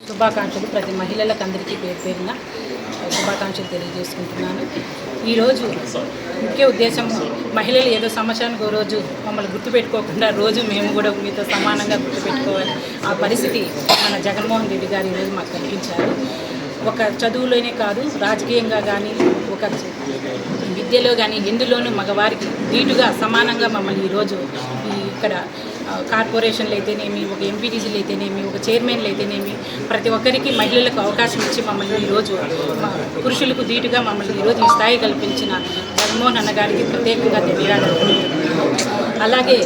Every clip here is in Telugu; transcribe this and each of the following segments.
శుభాకాంక్షలు ప్రతి మహిళలకు అందరికీ పేరు పేరున శుభాకాంక్షలు తెలియజేసుకుంటున్నాను. ఈరోజు ముఖ్య ఉద్దేశం మహిళలు ఏదో సంవత్సరానికి ఓ రోజు మమ్మల్ని గుర్తుపెట్టుకోకుండా రోజు మేము కూడా మీతో సమానంగా గుర్తుపెట్టుకోవాలి. ఆ పరిస్థితి మన జగన్మోహన్ రెడ్డి గారు ఈరోజు మాకు కల్పించారు ఒక చదువులోనే కాదు రాజకీయంగా కానీ ఒక విద్యలో కానీ ఎందులోనూ మగవారికి నీటుగా సమానంగా మమ్మల్ని ఈరోజు ఈ ఇక్కడ కార్పొరేషన్లు అయితేనేమి ఒక ఎంపీటీసీలు అయితేనేమి ఒక చైర్మన్లు అయితేనేమి ప్రతి ఒక్కరికి మహిళలకు అవకాశం ఇచ్చి మమ్మల్ని ఈరోజు పురుషులకు ధీటుగా మమ్మల్ని ఈరోజు ఈ స్థాయి కల్పించిన జగన్మోహన్ అన్న గారికి ప్రత్యేకంగా ధన్యవాదాలు. అలాగే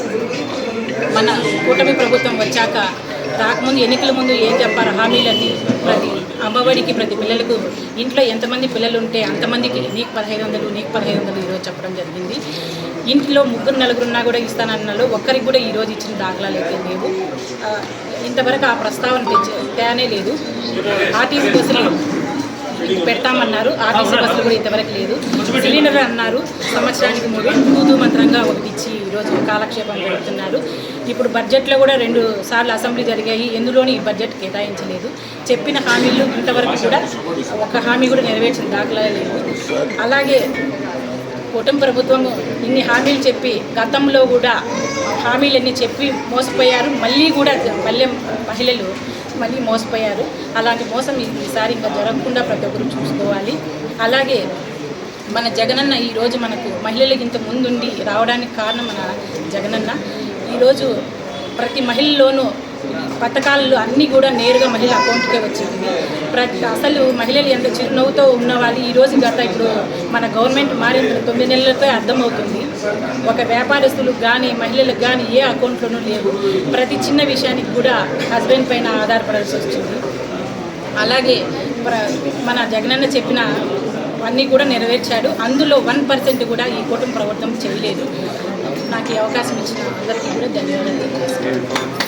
మన కూటమి ప్రభుత్వం వచ్చాక రాకముందు ఎన్నికల ముందు ఏం చెప్పారు? హామీలన్నీ ప్రతి అమ్మఒడికి ప్రతి పిల్లలకు ఇంట్లో ఎంతమంది పిల్లలు ఉంటే అంతమందికి నీకు పదహైదు వందలు నీకు పదహైదు వందలు ఈరోజు చెప్పడం జరిగింది. ఇంట్లో ముగ్గురు నలుగురున్నా కూడా ఇస్తానన్నాలో ఒక్కరికి కూడా ఈరోజు ఇచ్చిన దాఖలాలు అయితే లేవు. ఇంతవరకు ఆ ప్రస్తావన తెచ్చి తేనే లేదు. ఆర్టీసీ బస్సులు పెడతామన్నారు. ఆర్టీసీ బస్సులు కూడా ఇంతవరకు లేదు. సిలిండర్ అన్నారు. సంవత్సరానికి మూడు తూతూ మంత్రంగా ఒకటి ఇచ్చి ఈరోజు కాలక్షేపం పెడుతున్నారు. ఇప్పుడు బడ్జెట్లో కూడా రెండు సార్లు అసెంబ్లీ జరిగాయి. ఎందులోని ఈ బడ్జెట్ కేటాయించలేదు. చెప్పిన హామీలు ఇంతవరకు కూడా ఒక హామీ కూడా నెరవేర్చిన దాఖలా లేదు అలాగే కూటమి ప్రభుత్వము ఇన్ని హామీలు చెప్పి గతంలో కూడా హామీలన్నీ చెప్పి మోసపోయారు. మళ్ళీ కూడా మళ్ళీ మహిళలు మళ్ళీ మోసపోయారు. అలాంటి మోసం ఈసారి ఇంకా జరగకుండా ప్రతి ఒక్కరు చూసుకోవాలి. అలాగే మన జగనన్న ఈరోజు మనకు మహిళలకు ఇంత ముందుండి రావడానికి కారణం మన జగనన్న. ఈరోజు ప్రతి మహిళలోనూ పథకాలు అన్నీ కూడా నేరుగా మహిళ అకౌంట్కే వచ్చింది. ప్రతి అసలు మహిళలు ఎంత చిరునవ్వుతో ఉన్న వాళ్ళు ఈరోజు గత ఇప్పుడు మన గవర్నమెంట్ మారిన తొమ్మిది నెలలతో అర్థమవుతుంది. ఒక వ్యాపారస్తులకు కానీ మహిళలకు కానీ ఏ అకౌంట్లోనూ లేవు. ప్రతి చిన్న విషయానికి కూడా హస్బెండ్ పైన ఆధారపడాల్సి వచ్చింది అలాగే మన జగనన్న చెప్పిన అన్నీ కూడా నెరవేర్చాడు. అందులో వన్ పర్సెంట్ కూడా ఈ కుటుంబ ప్రభుత్వం చేయలేదు. నాకు ఈ అవకాశం ఇచ్చిన అందరికీ కూడా ధన్యవాదాలు.